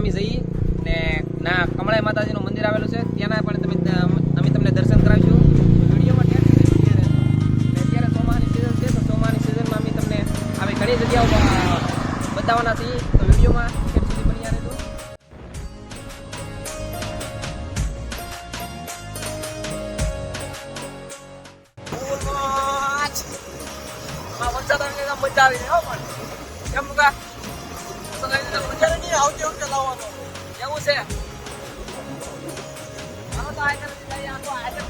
ગામી જઈ ને ના, કમળાઈ માતાજીનું મંદિર આવેલું છે, ત્યાંના પણ તમે અમે તમને દર્શન કરાવીશું. વિડીયોમાં અત્યારે ને અત્યારે ચોમાસાની સિઝન છે, તો ચોમાની સિઝનમાં અમે તમને આવી ઘણી જગ્યાઓ બતાવવાના છીએ. તો વિડીયોમાં મજા આવી જાય પણ. કેમ આવતી વખતે લાવવાનો એવું છે. આનો તો જગ્યાએ આખો આયકર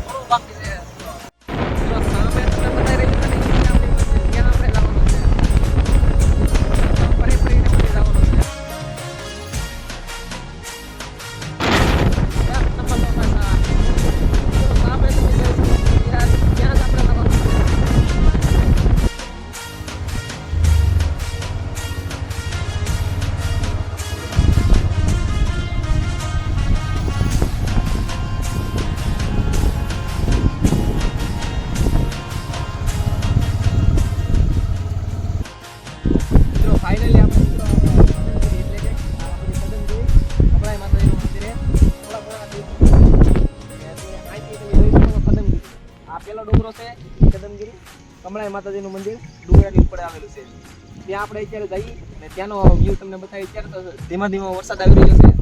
કમળાઈ માતાજીનું મંદિર ડુંગરાની ઉપર આવેલું છે. ત્યાં આપણે અત્યારે જઈએ અને ત્યાંનો વ્યૂ તમને બતાવી અત્યારે તો ધીમા ધીમા વરસાદ આવી રહ્યો છે.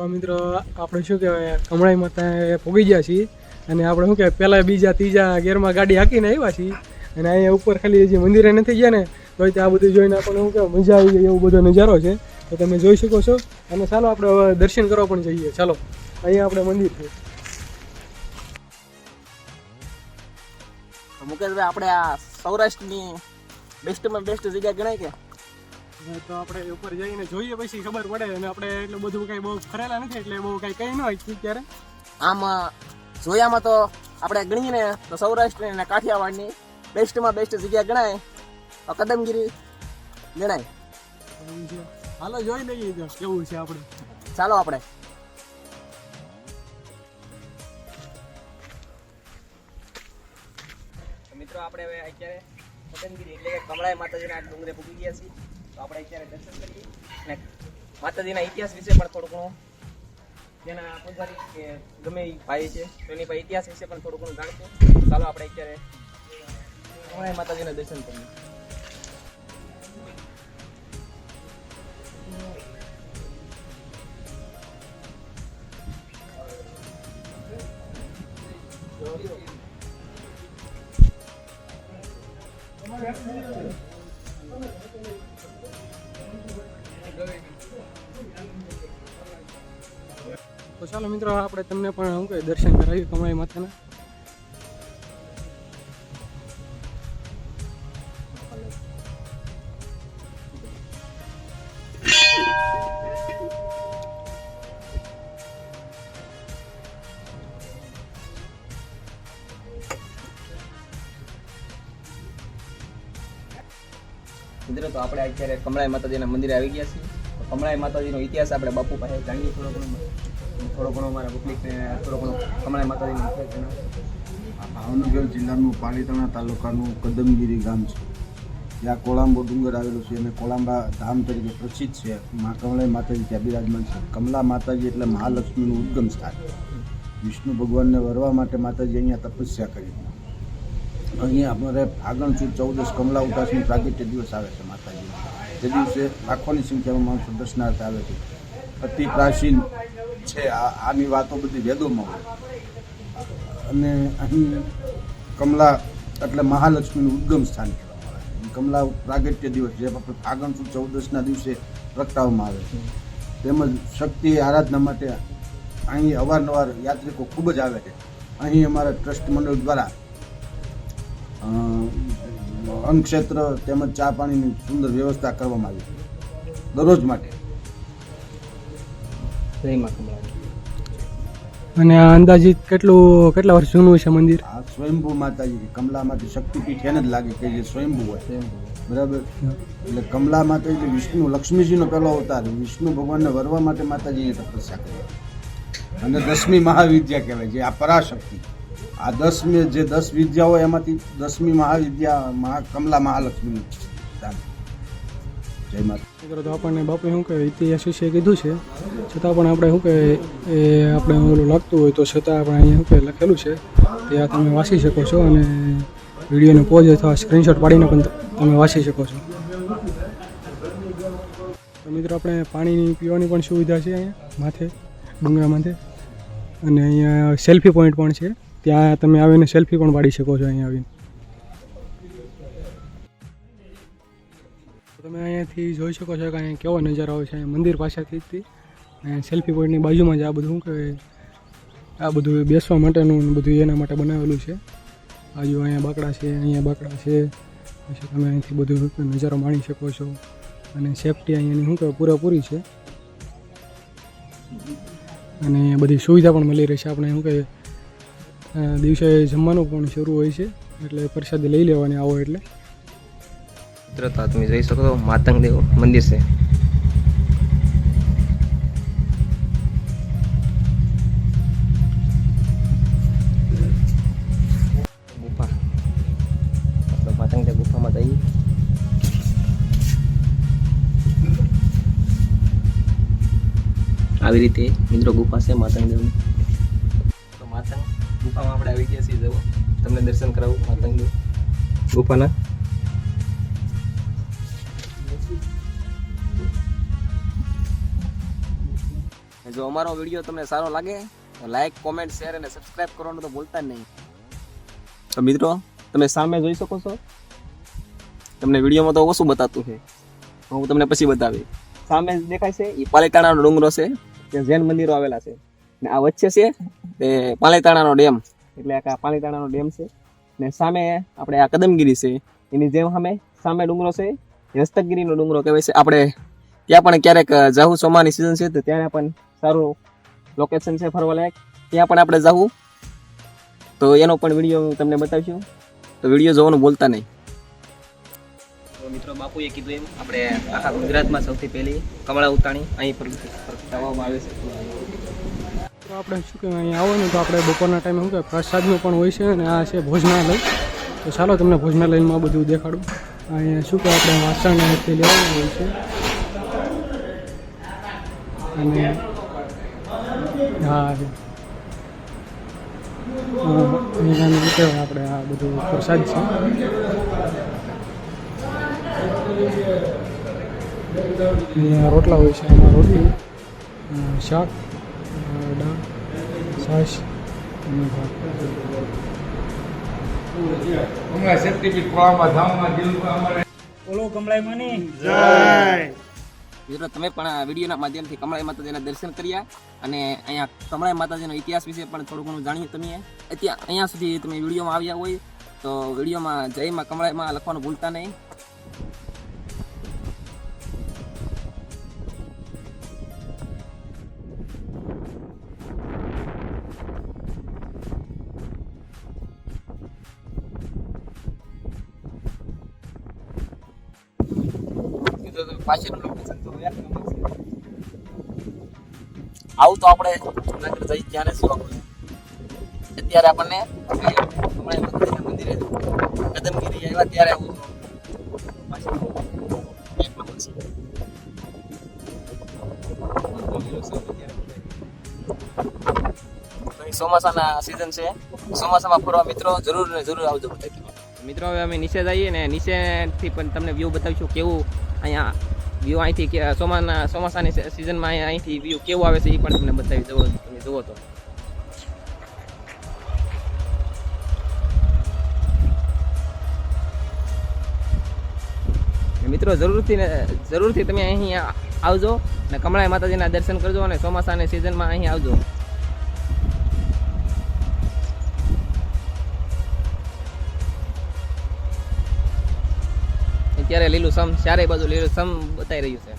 તો મિત્રો, આપણે શું કહેવાય કમળાઈ માતા પોગી ગયા છીએ. અને આપણે શું કહેવાય, પહેલાં બીજા ત્રીજા ગેરમાં ગાડી હાંકીને આવ્યા છીએ. અને અહીંયા ઉપર ખાલી જે મંદિરે નથી ગયા ને તો આ બધું જોઈને આપણને શું કહેવાય, મજા આવી જાય એવો બધો નજારો છે. તો તમે જોઈ શકો છો. અને ચાલો આપણે દર્શન કરવા પણ જઈએ. ચાલો, અહીંયા આપણે મંદિર છે. મુકેશભાઈ, આપણે આ સૌરાષ્ટ્રની બેસ્ટમાં બેસ્ટ જગ્યા ગણાય કે? તો આપણે ઉપર જઈને જોઈએ પછી ખબર પડે અને આપણે એટલું બધું કંઈ બહુ ફરેલા નથી એટલે બહુ કઈ કંઈ ન હોય ત્યારે આમ જોયામાં તો આપણે ગણીએને તો સૌરાષ્ટ્ર અને કાઠિયાવાડની બેસ્ટમાં બેસ્ટ જગ્યા ગણાય. તો કદમગીરી ગણાય. હાલો જોઈ લઈએ તો કેવું છે આપણે. ચાલો આપણે. મિત્રો આપણે હવે અત્યારે કદમગીરી એટલે કે કમળાઈ માતાજીના આ ડુંગરે પૂગી ગયા છીએ. આપણે અત્યારે દર્શન કરીએ. અને માતાજીના ઇતિહાસ વિશે પણ થોડું ઘણું. જેના પૂજારી કે ગમે એ ભાઈ છે, તો એની ભાઈ ઇતિહાસ વિશે પણ થોડું ઘણું જાણશું. ચાલો આપણે અત્યારે હમણાં માતાજીના દર્શન કરીએ. Thank you. તો ચાલો મિત્રો આપણે તમને પણ શું કહે દર્શન કરાવ્યું કમળાઈ માતાના. મિત્રો, તો આપણે અત્યારે કમળાઈ માતાજીના મંદિરે આવી ગયા છીએ. તો કમળાઈ માતાજીનો ઇતિહાસ આપણે બાપુ પાસે જાણીએ થોડો ઘણો. થોડો ઘણો અમારા પબ્લિકને થોડો ઘણો કમળાઈ માતાજીનો ઇતિહાસ જણાવો. ભાવનગર જિલ્લાનું પાલીતાણા તાલુકાનું કદમગીરી ગામ છે. જ્યાં કોળાંબો ડુંગર આવેલું છે અને કોળાંબા ધામ તરીકે પ્રસિદ્ધ છે. મા કમળાઈ માતાજી ત્યાં બિરાજમાન છે. કમલા માતાજી એટલે મહાલક્ષ્મીનું ઉદ્ગમ સ્થાન. વિષ્ણુ ભગવાનને વરવા માટે માતાજી અહીંયા તપસ્યા કરી. અહીંયા અમારે ફાગણ સુદ ચૌદસ કમલા ઉદાસનું પ્રાગટ્ય દિવસ આવે છે માતાજી તે દિવસે લાખોની સંખ્યામાં માણસો દર્શનાર્થે આવે છે. અતિ પ્રાચીન છે આની વાતો બધી વેદોમાં હોય. અને અહીં કમલા એટલે મહાલક્ષ્મીનું ઉદ્ગમ સ્થાન કહેવામાં આવે. કમલા પ્રાગટ્ય દિવસ જે આપણે ફાગણ સુદ ચૌદશના દિવસે પ્રગટાવવામાં આવે છે. તેમજ શક્તિ આરાધના માટે અહીં અવારનવાર યાત્રિકો ખૂબ જ આવે છે. અહીં અમારા ટ્રસ્ટ મંડળ દ્વારા અન્નક્ષેત્ર તેમજ ચા પાણીની સુંદર વ્યવસ્થા કરવામાં આવી છે. દરરોજ માટે. અને આ અંદાજિત કેટલું કેટલા વર્ષ જૂનું છે મંદિર? આ સ્વયંભૂ માતાજી કમલામાંથી શક્તિપીઠ એને જ લાગે કે જે સ્વયંભૂ હોય. બરાબર? એટલે કમલા માતા એટલે વિષ્ણુ લક્ષ્મીજીનો પહેલો અવતાર વિષ્ણુ ભગવાનને વરવા માટે માતાજીની તપસ્યા કરી અને દસમી મહાવિદ્યા કહેવાય જે આ પરાશક્તિ. આ દસમી, જે દસ વિદ્યાઓ એમાંથી દસમી મહાવિદ્યા મહા કમલા મહાલક્ષ્મીનું દાન જય માતા તો આપણને બાપુએ શું કહે, ઇતિહાસ વિશે કીધું છે. છતાં પણ આપણે શું કહે, એ આપણે ઓલું લાગતું હોય તો છતાં આપણે અહીંયા શું કહે, લખેલું છે. તે આ તમે વાંચી શકો છો અને વિડીયોને પોઝ અથવા સ્ક્રીનશોટ પાડીને પણ તમે વાંચી શકો છો. તો મિત્રો, આપણે પાણીની પીવાની પણ સુવિધા છે અહીંયા, માથે ડુંગરા માથે અને અહીંયા સેલ્ફી પોઈન્ટ પણ છે. ત્યાં તમે આવીને સેલ્ફી પણ પાડી શકો છો અહીંયા આવીને. તમે અહીંયાથી જોઈ શકો છો કે અહીંયા કેવો નજારો આવે છે. અહીંયા મંદિર પાસેથી જ સેલ્ફી પોઈન્ટની બાજુમાં જ આ બધું શું કહેવાય? આ બધું બેસવા માટેનું બધું એના માટે બનાવેલું છે. બાજુ અહીંયા બાકડા છે, અહીંયા બાકડા છે. પછી તમે અહીંથી બધું નજારો માણી શકો છો. અને સેફટી અહીંયાની શું કહેવાય, પૂરેપૂરી છે. અને બધી સુવિધા પણ મળી રહેશે. આપણે શું કહેવાય દિવસે જમવાનું પણ શરૂ હોય છે, એટલે પ્રસાદી લઈ લેવાની આવો એટલે. મિત્રો તમે જોઈ શકો છો, માતંગદેવ મંદિર છે. આવી રીતે મિત્રો ગુફા છે માતંગ દેવની તો માતંગ ગુફામાં આપણે આવી ગયા છીએ જવો તમને દર્શન કરાવું માતંગ દેવ ગુફાના જો અમારો વીડિયો તમને સારો લાગે, તો લાઈક કોમેન્ટ શેર અને સબસ્ક્રાઇબ કરવાનું તો ભૂલતા જ નહીં. તો મિત્રો, તમે સામે જોઈ શકો છો. તમને વિડીયોમાં તો ઓછું બતાતું છે. હું તમને પછી બતાવી સામે દેખાય છે એ પાલેતાણાનો ડુંગરો છે, ત્યાં જૈન મંદિરો આવેલા છે. ને આ વચ્ચે છે, તે પાલેતાણાનો ડેમ. એટલે આ પાલીતાણાનો ડેમ છે ને સામે આપણે આ કદમગીરી છે એની જેમ સામે સામે ડુંગરો છે હસ્તકગીરીનો ડુંગરો કહેવાય છે આપણે ત્યાં પણ ક્યારેક જાહુ ચોમાની સિઝન છે તો ત્યાં પણ સારું લોકેશન છે ફરવા લાયક ત્યાં પણ આપણે જાહુ તો એનો પણ વીડિયો હું તમને બતાવીશું તો વીડિયો જોવાનું બોલતા નહીં મિત્રો બાપુએ કીધું એમ આપણે આખા ગુજરાતમાં સૌથી પહેલી કમળા ઉતાણી અહીં પર આવે છે તો આપણે શું કહેવાય અહીંયા આવો ને તો આપણે બપોરના ટાઈમે શું કહેવાય પ્રસાદનું પણ હોય છે અને આ છે ભોજનાલય. તો ચાલો તમને ભોજનાલયમાં બધું દેખાડું. અહીંયા શું કહેવાય આપણે વાસણ તે લેવાનું હોય છે. અને હા છે. હા, અહીંયા શું કહેવાય આપણે આ બધું પ્રસાદ છે. રોટલા હોય છે એમાં રોટલી શાક. દાળ છાશ અને ભાત હમણાં ખોવામાં ધામમાં દિલમાં અમારે બોલો કમળાઈ માની. મિત્રો તમે પણ આ વિડીયોના માધ્યમથી કમળાઈ માતાજીના દર્શન કર્યા અને અહીંયા કમળાઈ માતાજીનો ઇતિહાસ વિશે પણ થોડું ઘણું જાણ્યું તમે. અત્યારે અહીંયા સુધી તમે વિડીયોમાં આવ્યા હોય તો વિડીયોમાં જયમાં કમળાઈમાં લખવાનું ભૂલતા નહીં. છે. આવું તો આપણે જુનાગઢ જઈ ત્યારે શું આપણે? અત્યારે આપણને હમણાં મંદિરે કદમગીરી આવ્યા, ત્યારે આવું પાછળ ચોમાસાના સિઝન છે. ચોમાસામાં ફરવા મિત્રો જરૂર ને જરૂર આવજો બધા મિત્રો, હવે અમે નીચે જઈએ ને, નીચેથી પણ તમને વ્યૂ બતાવીશું કેવું અહીંયા વ્યૂ અહીંથી ચોમાના, ચોમાસાની સિઝનમાં અહીંયા અહીંથી વ્યૂ કેવું આવે છે એ પણ તમને બતાવી દઉં, તમે જુઓ તો. મિત્રો, જરૂરથી જરૂરથી તમે અહીં આવજો અને કમળાઈ માતાજીના દર્શન કરજો અને ચોમાસાની સિઝનમાં અહીં આવજો. અત્યારે લીલું સમ ચારે બાજુ લીલું સમ બતાવી રહ્યું છે.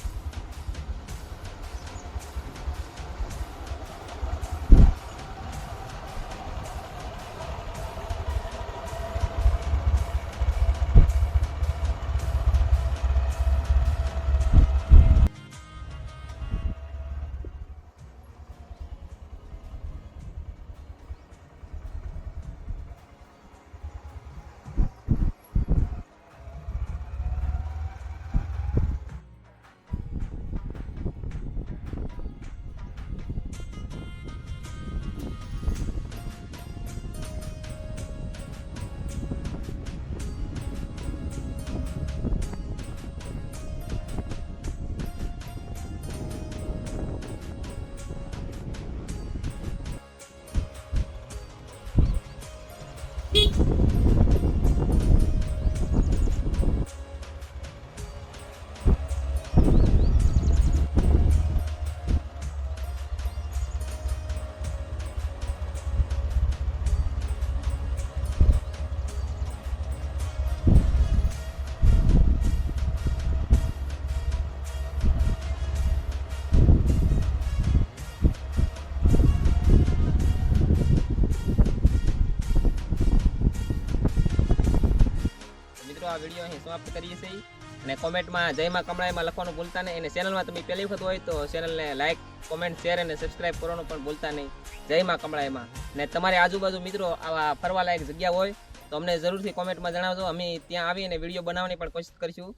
ピッ。આ વીડિયો અહીં સમાપ્ત કરીએ છીએ. અને કોમેન્ટમાં જયમાં કમળાઈમાં લખવાનું ભૂલતા નહીં. અને ચેનલમાં તમે પહેલી વખત હોય તો ચેનલને લાઇક કોમેન્ટ શેર અને સબસ્ક્રાઇબ કરવાનું પણ ભૂલતા નહીં. જયમાં કમળાઈમાં. ને તમારી આજુબાજુ મિત્રો આવા ફરવાલાયક જગ્યા હોય તો અમને જરૂરથી કોમેન્ટમાં જણાવજો. અમે ત્યાં આવીને વીડિયો બનાવવાની પણ કોશિશ કરીશું.